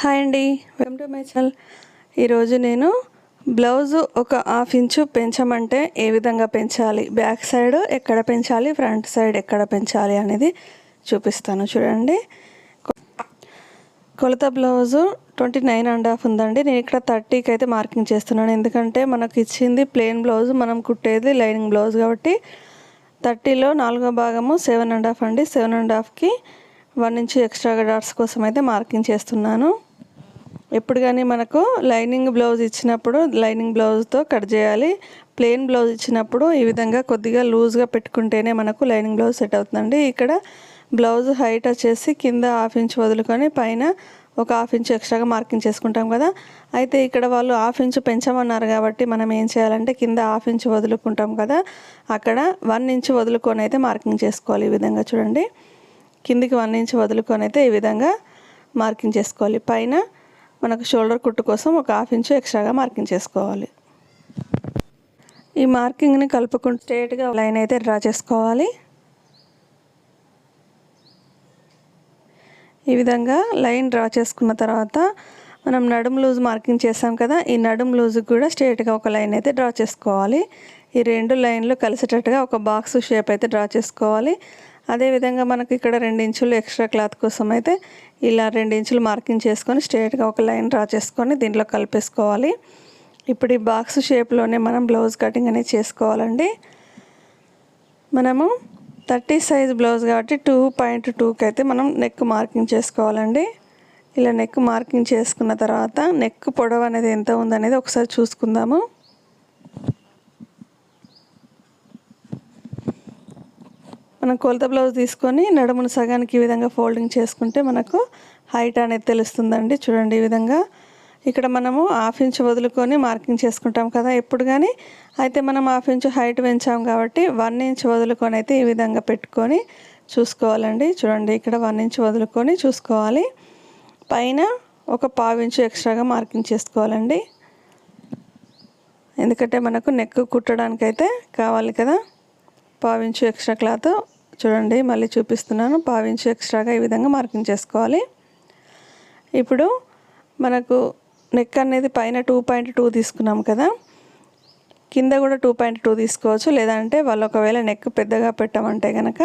Hi అండి. Welcome to my channel ఈరోజు నేను బ్లౌజ్ ఒక హాఫ్ ఇంచు పెంచమంటే ఏ విధంగా పెంచాలి? బ్యాక్ సైడ్ ఎక్కడ పెంచాలి? ఫ్రంట్ సైడ్ ఎక్కడ పెంచాలి అనేది చూపిస్తాను. చూడండి. కొలత blouse twenty nine and half ఉందండి. నేను ఇక్కడ థర్టీకి అయితే మార్కింగ్ చేస్తున్నాను. ఎందుకంటే మనకు ఇచ్చింది ప్లెయిన్ బ్లౌజ్ మనం కుట్టేది లైనింగ్ బ్లౌజ్ కాబట్టి థర్టీలో నాలుగో భాగము సెవెన్ అండ్ హాఫ్ అండి. సెవెన్ అండ్ హాఫ్కి వన్ ఇంచ్ ఎక్స్ట్రా డాట్స్ కోసం అయితే మార్కింగ్ చేస్తున్నాను. ఎప్పుడు కానీ మనకు లైనింగ్ బ్లౌజ్ ఇచ్చినప్పుడు లైనింగ్ బ్లౌజ్తో కట్ చేయాలి. ప్లెయిన్ బ్లౌజ్ ఇచ్చినప్పుడు ఈ విధంగా కొద్దిగా లూజ్గా పెట్టుకుంటేనే మనకు లైనింగ్ బ్లౌజ్ సెట్ అవుతుందండి. ఇక్కడ బ్లౌజ్ హైట్ వచ్చేసి కింద హాఫ్ ఇంచ్ వదులుకొని పైన ఒక హాఫ్ ఇంచ్ ఎక్స్ట్రాగా మార్కింగ్ చేసుకుంటాం కదా. అయితే ఇక్కడ వాళ్ళు హాఫ్ ఇంచ్ పెంచమన్నారు కాబట్టి మనం ఏం చేయాలంటే కింద హాఫ్ ఇంచ్ వదులుకుంటాం కదా. అక్కడ వన్ ఇంచ్ వదులుకొని అయితే మార్కింగ్ చేసుకోవాలి ఈ విధంగా చూడండి. కిందికి వన్ ఇంచ్ వదులుకొని అయితే ఈ విధంగా మార్కింగ్ చేసుకోవాలి. పైన మనకు షోల్డర్ కుట్టు కోసం ఒక హాఫ్ ఇంచ్ ఎక్స్ట్రాగా మార్కింగ్ చేసుకోవాలి. ఈ మార్కింగ్ని కలుపుకుంటూ స్ట్రేట్గా లైన్ అయితే డ్రా చేసుకోవాలి. ఈ విధంగా లైన్ డ్రా చేసుకున్న తర్వాత మనం నడుము లూజ్ మార్కింగ్ చేసాం కదా ఈ నడుము లూజ్కి కూడా స్ట్రేట్గా ఒక లైన్ అయితే డ్రా చేసుకోవాలి. ఈ రెండు లైన్లు కలిసేటట్టుగా ఒక బాక్స్ షేప్ అయితే డ్రా చేసుకోవాలి. అదేవిధంగా మనకి ఇక్కడ రెండు ఇంచులు ఎక్స్ట్రా క్లాత్ కోసం అయితే ఇలా రెండు ఇంచులు మార్కింగ్ చేసుకొని స్ట్రేట్గా ఒక లైన్ డ్రా చేసుకొని దీంట్లో కలిపేసుకోవాలి. ఇప్పుడు ఈ బాక్స్ షేప్లోనే మనం బ్లౌజ్ కటింగ్ అనేది చేసుకోవాలండి. మనము థర్టీ సైజ్ బ్లౌజ్ కాబట్టి టూ పాయింట్ టూకి అయితే మనం నెక్ మార్కింగ్ చేసుకోవాలండి. ఇలా నెక్ మార్కింగ్ చేసుకున్న తర్వాత నెక్ పొడవు అనేది ఎంత ఉందనేది ఒకసారి చూసుకుందాము. మనం కొలత బ్లౌజ్ తీసుకొని నడుమును సగానికి ఈ విధంగా ఫోల్డింగ్ చేసుకుంటే మనకు హైట్ అనేది తెలుస్తుందండి. చూడండి ఈ విధంగా. ఇక్కడ మనము హాఫ్ ఇంచ్ వదులుకొని మార్కింగ్ చేసుకుంటాం కదా. ఎప్పుడు కానీ అయితే మనం హాఫ్ ఇంచ్ హైట్ పెంచాం కాబట్టి వన్ ఇంచ్ వదులుకొని అయితే ఈ విధంగా పెట్టుకొని చూసుకోవాలండి. చూడండి ఇక్కడ వన్ ఇంచ్ వదులుకొని చూసుకోవాలి. పైన ఒక పావు ఇంచు ఎక్స్ట్రాగా మార్కింగ్ చేసుకోవాలండి. ఎందుకంటే మనకు నెక్ కుట్టడానికి అయితే కావాలి కదా. ఇంచు ఎక్స్ట్రా క్లాత్ చూడండి మళ్ళీ చూపిస్తున్నాను. పావించు ఎక్స్ట్రాగా ఈ విధంగా మార్కింగ్ చేసుకోవాలి. ఇప్పుడు మనకు నెక్ అనేది పైన టూ పాయింట్ టూ తీసుకున్నాం కదా. కింద కూడా టూ పాయింట్ టూ తీసుకోవచ్చు. లేదంటే వాళ్ళు ఒకవేళ నెక్ పెద్దగా పెట్టమంటే కనుక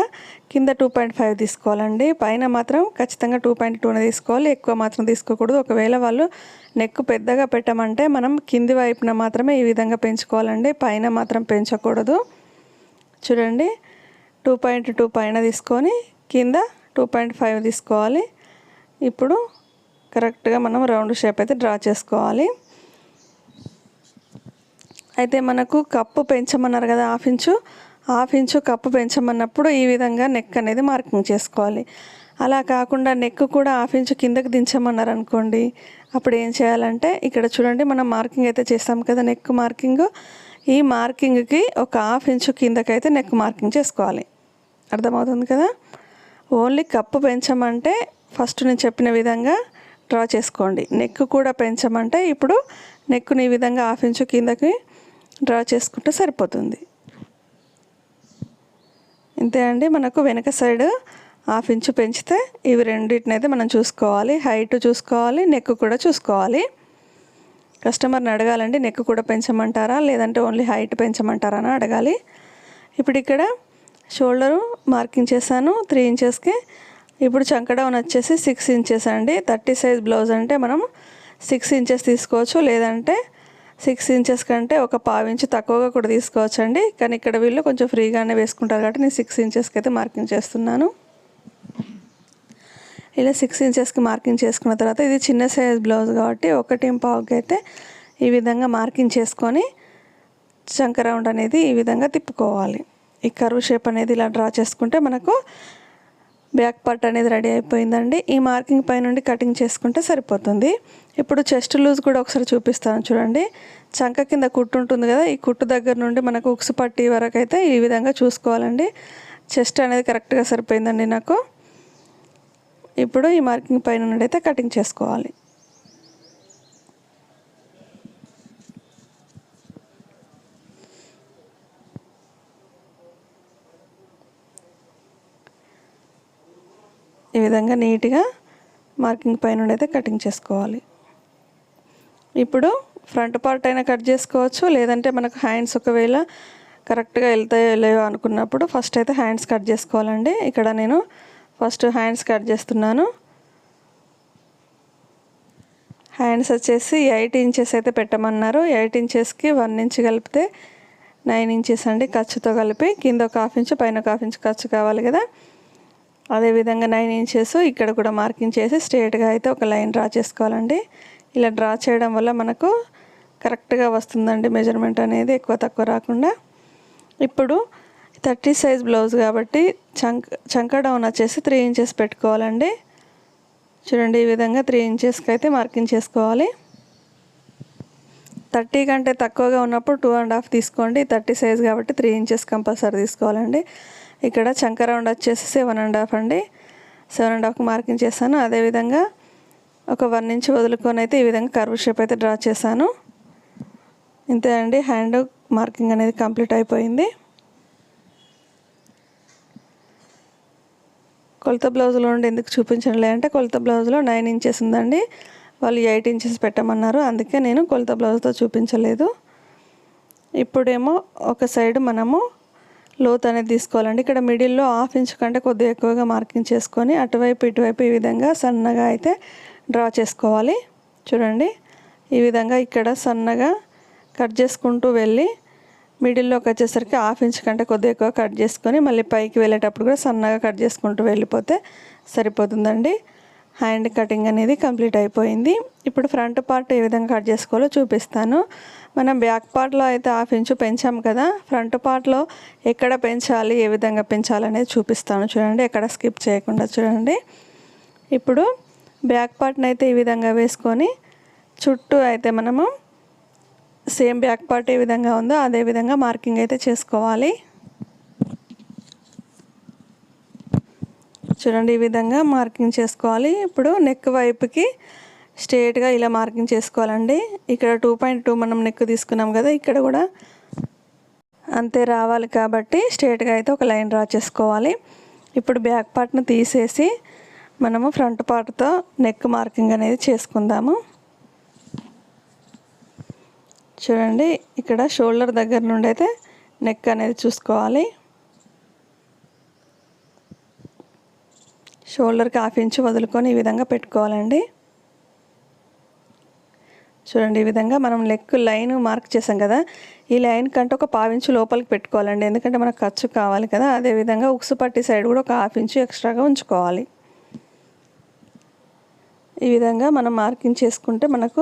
కింద టూ పాయింట్ ఫైవ్ తీసుకోవాలండి. పైన మాత్రం ఖచ్చితంగా టూ పాయింట్ టూనే తీసుకోవాలి. ఎక్కువ మాత్రం తీసుకోకూడదు. ఒకవేళ వాళ్ళు నెక్ పెద్దగా పెట్టమంటే మనం కింది వైపున మాత్రమే ఈ విధంగా పెంచుకోవాలండి. పైన మాత్రం పెంచకూడదు. చూడండి. టూ పాయింట్ టూ పైన తీసుకొని కింద టూ పాయింట్ ఫైవ్ తీసుకోవాలి. ఇప్పుడు కరెక్ట్గా మనం రౌండ్ షేప్ అయితే డ్రా చేసుకోవాలి. అయితే మనకు కప్పు పెంచమన్నారు కదా half inch. Half inch cup పెంచమన్నప్పుడు ఈ విధంగా నెక్ అనేది మార్కింగ్ చేసుకోవాలి. అలా కాకుండా నెక్ కూడా హాఫ్ ఇంచు కిందకి దించమన్నారు అనుకోండి అప్పుడు ఏం చేయాలంటే ఇక్కడ చూడండి మనం మార్కింగ్ అయితే చేస్తాం కదా నెక్ మార్కింగ్ ఈ మార్కింగ్కి ఒక హాఫ్ ఇంచు కిందకైతే నెక్ మార్కింగ్ చేసుకోవాలి. అర్థమవుతుంది కదా? ఓన్లీ కప్పు పెంచమంటే ఫస్ట్ నేను చెప్పిన విధంగా డ్రా చేసుకోండి. నెక్ కూడా పెంచమంటే ఇప్పుడు నెక్ని ఈ విధంగా హాఫ్ ఇంచు కిందకి డ్రా చేసుకుంటే సరిపోతుంది. ఇంతే అండి. మనకు వెనక సైడ్ హాఫ్ ఇంచు పెంచితే ఇవి రెండింటిని అయితే మనం చూసుకోవాలి. హైట్ చూసుకోవాలి నెక్ కూడా చూసుకోవాలి. కస్టమర్ని అడగాలండి నెక్ కూడా పెంచమంటారా? లేదంటే ఓన్లీ హైట్ పెంచమంటారా అని అడగాలి. ఇప్పుడు ఇక్కడ షోల్డరు మార్కింగ్ చేశాను త్రీ ఇంచెస్కి. ఇప్పుడు చంకడౌన్ వచ్చేసి సిక్స్ ఇంచెస్ అండి. థర్టీ సైజ్ బ్లౌజ్ అంటే మనం సిక్స్ ఇంచెస్ తీసుకోవచ్చు. లేదంటే సిక్స్ ఇంచెస్ కంటే ఒక పావు ఇంచు తక్కువగా కూడా తీసుకోవచ్చు అండి కానీ ఇక్కడ వీళ్ళు కొంచెం ఫ్రీగానే వేసుకుంటారు కాబట్టి నేను సిక్స్ ఇంచెస్కి అయితే మార్కింగ్ చేస్తున్నాను. ఇలా సిక్స్ ఇంచెస్కి మార్కింగ్ చేసుకున్న తర్వాత ఇది చిన్న సైజ్ బ్లౌజ్ కాబట్టి ఒకటి పావుకి అయితే ఈ విధంగా మార్కింగ్ చేసుకొని చంక రౌండ్ అనేది ఈ విధంగా తిప్పుకోవాలి. ఈ కరువు షేప్ అనేది ఇలా డ్రా చేసుకుంటే మనకు బ్యాక్ పార్ట్ అనేది రెడీ అయిపోయిందండి. ఈ మార్కింగ్ పై నుండి కటింగ్ చేసుకుంటే సరిపోతుంది. ఇప్పుడు చెస్ట్ లూజ్ కూడా ఒకసారి చూపిస్తాను చూడండి. చంక కింద కుట్టు ఉంటుంది కదా ఈ కుట్టు దగ్గర నుండి మనకు ఉక్సు పట్టి వరకు అయితే ఈ విధంగా చూసుకోవాలండి. చెస్ట్ అనేది కరెక్ట్గా సరిపోయిందండి నాకు. ఇప్పుడు ఈ మార్కింగ్ పైన నుండి అయితే కటింగ్ చేసుకోవాలి. ఈ విధంగా నీట్గా మార్కింగ్ పైన అయితే కటింగ్ చేసుకోవాలి. ఇప్పుడు ఫ్రంట్ పార్ట్ అయినా కట్ చేసుకోవచ్చు లేదంటే మనకు హ్యాండ్స్ ఒకవేళ కరెక్ట్గా వెళ్తాయో లేవో అనుకున్నప్పుడు ఫస్ట్ అయితే హ్యాండ్స్ కట్ చేసుకోవాలండి. ఇక్కడ నేను ఫస్ట్ హ్యాండ్స్ కట్ చేస్తున్నాను. హ్యాండ్స్ వచ్చేసి ఎయిట్ ఇంచెస్ అయితే పెట్టమన్నారు. ఎయిట్ ఇంచెస్కి వన్ ఇంచ్ కలిపితే నైన్ ఇంచెస్ అండి ఖర్చుతో కలిపి. కింద ఒక హాఫ్ ఇంచ్ పైన ఒక హాఫ్ ఇంచ్ ఖర్చు కావాలి కదా. అదేవిధంగా నైన్ ఇంచెస్ ఇక్కడ కూడా మార్కింగ్ చేసి స్ట్రేట్గా అయితే ఒక లైన్ డ్రా చేసుకోవాలండి. ఇలా డ్రా చేయడం వల్ల మనకు కరెక్ట్గా వస్తుందండి మెజర్మెంట్ అనేది ఎక్కువ తక్కువ రాకుండా. ఇప్పుడు థర్టీ సైజ్ బ్లౌజ్ కాబట్టి చంక చంక డౌన్ వచ్చేసి త్రీ ఇంచెస్ పెట్టుకోవాలండి. చూడండి ఈ విధంగా త్రీ ఇంచెస్కి అయితే మార్కింగ్ చేసుకోవాలి. థర్టీ కంటే తక్కువగా ఉన్నప్పుడు టూ అండ్ హాఫ్ తీసుకోండి. థర్టీ సైజ్ కాబట్టి త్రీ ఇంచెస్ కంపల్సరీ తీసుకోవాలండి. ఇక్కడ చంక రౌండ్ వచ్చేసి సెవెన్ అండ్ హాఫ్ అండి. సెవెన్ అండ్ హాఫ్కి మార్కింగ్ చేశాను. అదేవిధంగా ఒక వన్ ఇంచ్ వదులుకొని అయితే ఈ విధంగా కర్వ్ షేప్ అయితే డ్రా చేశాను. ఇంతే అండి. హ్యాండ్ మార్కింగ్ అనేది కంప్లీట్ అయిపోయింది. కొలత బ్లౌజ్లో ఉండి ఎందుకు చూపించడం అంటే కొలత బ్లౌజ్లో నైన్ ఇంచెస్ ఉందండి. వాళ్ళు ఎయిట్ ఇంచెస్ పెట్టమన్నారు. అందుకే నేను కొలత బ్లౌజ్తో చూపించలేదు. ఇప్పుడేమో ఒక సైడ్ మనము లోత్ అనేది తీసుకోవాలండి. ఇక్కడ మిడిల్లో హాఫ్ ఇంచ్ కంటే కొద్దిగా ఎక్కువగా మార్కింగ్ చేసుకొని అటువైపు ఇటువైపు ఈ విధంగా సన్నగా అయితే డ్రా చేసుకోవాలి. చూడండి. ఈ విధంగా ఇక్కడ సన్నగా కట్ చేసుకుంటూ వెళ్ళి మిడిల్లోకి వచ్చేసరికి హాఫ్ ఇంచ్ కంటే కొద్దిగా ఎక్కువ కట్ చేసుకొని మళ్ళీ పైకి వెళ్ళేటప్పుడు కూడా సన్నగా కట్ చేసుకుంటూ వెళ్ళిపోతే సరిపోతుందండి. హ్యాండ్ కటింగ్ అనేది కంప్లీట్ అయిపోయింది. ఇప్పుడు ఫ్రంట్ పార్ట్ ఏ విధంగా కట్ చేసుకోవాలో చూపిస్తాను. మనం బ్యాక్ పార్ట్లో అయితే హాఫ్ ఇంచు పెంచాం కదా ఫ్రంట్ పార్ట్లో ఎక్కడ పెంచాలి ఏ విధంగా పెంచాలి అనేది చూపిస్తాను. చూడండి ఎక్కడ స్కిప్ చేయకుండా చూడండి. ఇప్పుడు బ్యాక్ పార్ట్ని అయితే ఈ విధంగా వేసుకొని చుట్టూ అయితే మనము సేమ్ బ్యాక్ పార్ట్ ఏ విధంగా ఉందో అదే విధంగా మార్కింగ్ అయితే చేసుకోవాలి. చూడండి ఈ విధంగా మార్కింగ్ చేసుకోవాలి. ఇప్పుడు నెక్ వైపుకి స్ట్రేట్గా ఇలా మార్కింగ్ చేసుకోవాలండి. ఇక్కడ టూ పాయింట్ టూ మనం నెక్ తీసుకున్నాం కదా ఇక్కడ కూడా అంతే రావాలి కాబట్టి స్ట్రేట్గా అయితే ఒక లైన్ డ్రా చేసుకోవాలి. ఇప్పుడు బ్యాక్ పార్ట్ను తీసేసి మనము ఫ్రంట్ పార్ట్తో నెక్ మార్కింగ్ అనేది చేసుకుందాము. చూడండి ఇక్కడ షోల్డర్ దగ్గర నుండి అయితే నెక్ అనేది చూసుకోవాలి. షోల్డర్కి హాఫ్ ఇంచ్ వదులుకొని ఈ విధంగా పెట్టుకోవాలండి. చూడండి ఈ విధంగా మనం లెక్ లైన్ మార్క్ చేసాం కదా ఈ లైన్ కంటే ఒక పావించు లోపలికి పెట్టుకోవాలండి. ఎందుకంటే మనకు ఖర్చు కావాలి కదా అదేవిధంగా ఉక్సు పట్టి సైడ్ కూడా ఒక హాఫ్ ఇంచు ఎక్స్ట్రాగా ఉంచుకోవాలి. ఈ విధంగా మనం మార్కింగ్ చేసుకుంటే మనకు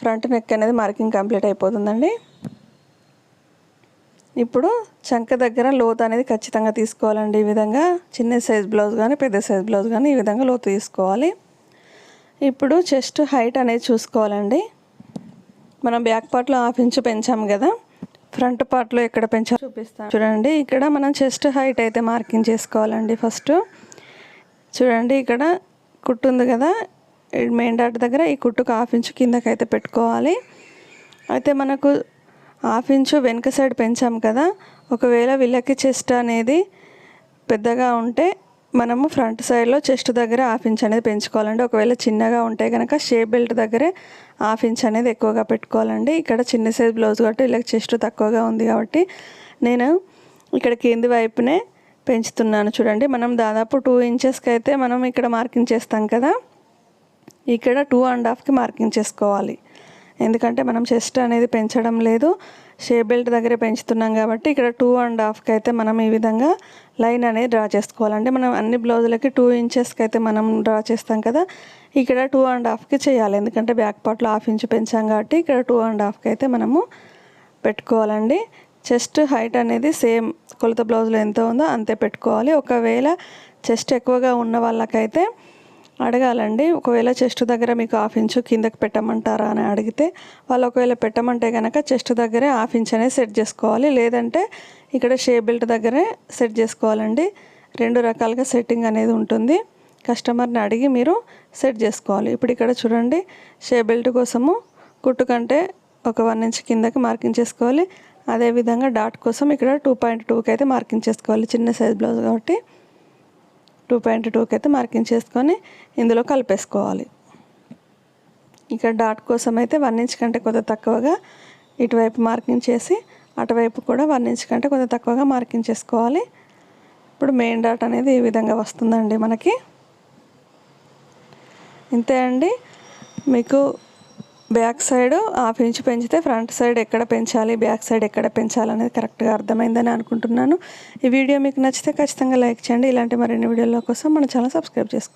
ఫ్రంట్ నెక్ అనేది మార్కింగ్ కంప్లీట్ అయిపోతుందండి. ఇప్పుడు చంక దగ్గర లోతు అనేది ఖచ్చితంగా తీసుకోవాలండి ఈ విధంగా. చిన్న సైజ్ బ్లౌజ్ కానీ పెద్ద సైజ్ బ్లౌజ్ కానీ ఈ విధంగా లోతు తీసుకోవాలి. ఇప్పుడు చెస్ట్ హైట్ అనేది చూసుకోవాలండి. మనం బ్యాక్ పార్ట్లో హాఫ్ ఇంచు పెంచాము కదా. ఫ్రంట్ పార్ట్లో ఎక్కడ పెంచాలో చూపిస్తాను. చూడండి ఇక్కడ మనం చెస్ట్ హైట్ అయితే మార్కింగ్ చేసుకోవాలండి ఫస్ట్ చూడండి ఇక్కడ కుట్టు ఉంది కదా. మెయిన్ డాట్ దగ్గర ఈ కుట్టుకు హాఫ్ ఇంచు కిందకైతే అయితే పెట్టుకోవాలి. అయితే మనకు హాఫ్ ఇంచు వెనుక సైడ్ పెంచాం కదా ఒకవేళ వీళ్ళకి చెస్ట్ అనేది పెద్దగా ఉంటే మనము ఫ్రంట్ సైడ్లో చెస్ట్ దగ్గర హాఫ్ ఇంచ్ అనేది పెంచుకోవాలండి. ఒకవేళ చిన్నగా ఉంటే కనుక షేప్ బెల్ట్ దగ్గరే హాఫ్ ఇంచ్ అనేది ఎక్కువగా పెట్టుకోవాలండి. ఇక్కడ చిన్న సైజ్ బ్లౌజ్ కాబట్టి వీళ్ళకి చెస్ట్ తక్కువగా ఉంది కాబట్టి నేను ఇక్కడ కింది వైపునే పెంచుతున్నాను చూడండి. మనం దాదాపు టూ ఇంచెస్కి అయితే మనం ఇక్కడ మార్కింగ్ చేస్తాం కదా. ఇక్కడ టూ అండ్ హాఫ్కి మార్కింగ్ చేసుకోవాలి. ఎందుకంటే మనం చెస్ట్ అనేది పెంచడం లేదు. షే బెల్ట్ దగ్గర పెంచుతున్నాం కాబట్టి ఇక్కడ టూ అండ్ హాఫ్కి అయితే మనం ఈ విధంగా లైన్ అనేది డ్రా చేసుకోవాలంటే మనం అన్ని బ్లౌజులకి టూ ఇంచెస్కి అయితే మనం డ్రా చేస్తాం కదా ఇక్కడ టూ అండ్ హాఫ్కి చేయాలి. ఎందుకంటే బ్యాక్ పార్ట్లో హాఫ్ ఇంచ్ పెంచాం కాబట్టి ఇక్కడ టూ అండ్ హాఫ్కి అయితే మనము పెట్టుకోవాలండి. చెస్ట్ హైట్ అనేది సేమ్ కొలత బ్లౌజ్లో ఎంత ఉందో అంతే పెట్టుకోవాలి. ఒకవేళ చెస్ట్ ఎక్కువగా ఉన్న వాళ్ళకైతే అడగాలండి ఒకవేళ చెస్ట్ దగ్గర మీకు హాఫ్ ఇంచు కిందకి పెట్టమంటారా అని అడిగితే వాళ్ళు ఒకవేళ పెట్టమంటే కనుక చెస్ట్ దగ్గరే హాఫ్ ఇంచ్ అనేది సెట్ చేసుకోవాలి. లేదంటే ఇక్కడ షే బెల్ట్ దగ్గరే సెట్ చేసుకోవాలండి. రెండు రకాలుగా సెట్టింగ్ అనేది ఉంటుంది. కస్టమర్ని అడిగి మీరు సెట్ చేసుకోవాలి. ఇప్పుడు ఇక్కడ చూడండి షే బెల్ట్ కోసము కుట్టు కంటే ఒక వన్ ఇంచ్ కిందకి మార్కింగ్ చేసుకోవాలి. అదేవిధంగా డాట్ కోసం ఇక్కడ టూ పాయింట్ టూకి అయితే మార్కింగ్ చేసుకోవాలి. చిన్న సైజ్ బ్లౌజ్ కాబట్టి. టూ పాయింట్ టూకి అయితే మార్కింగ్ చేసుకొని ఇందులో కలిపేసుకోవాలి. ఇక్కడ డాట్ కోసం అయితే వన్ ఇంచ్ కంటే కొంత తక్కువగా ఇటువైపు మార్కింగ్ చేసి అటువైపు కూడా వన్ ఇంచ్ కంటే కొద్దిగా తక్కువగా మార్కింగ్ చేసుకోవాలి. ఇప్పుడు మెయిన్ డాట్ అనేది ఈ విధంగా వస్తుందండి మనకి. ఇంతే అండి. మీకు బ్యాక్ సైడ్ హాఫ్ ఇంచ్ పెంచితే ఫ్రంట్ సైడ్ ఎక్కడ పెంచాలి బ్యాక్ సైడ్ ఎక్కడ పెంచాలి అనేది కరెక్ట్గా అర్థమైందని అనుకుంటున్నాను. ఈ వీడియో మీకు నచ్చితే ఖచ్చితంగా లైక్ చేయండి. ఇలాంటి మరిన్ని వీడియోల కోసం మన ఛానల్ సబ్స్క్రైబ్ చేసుకోండి.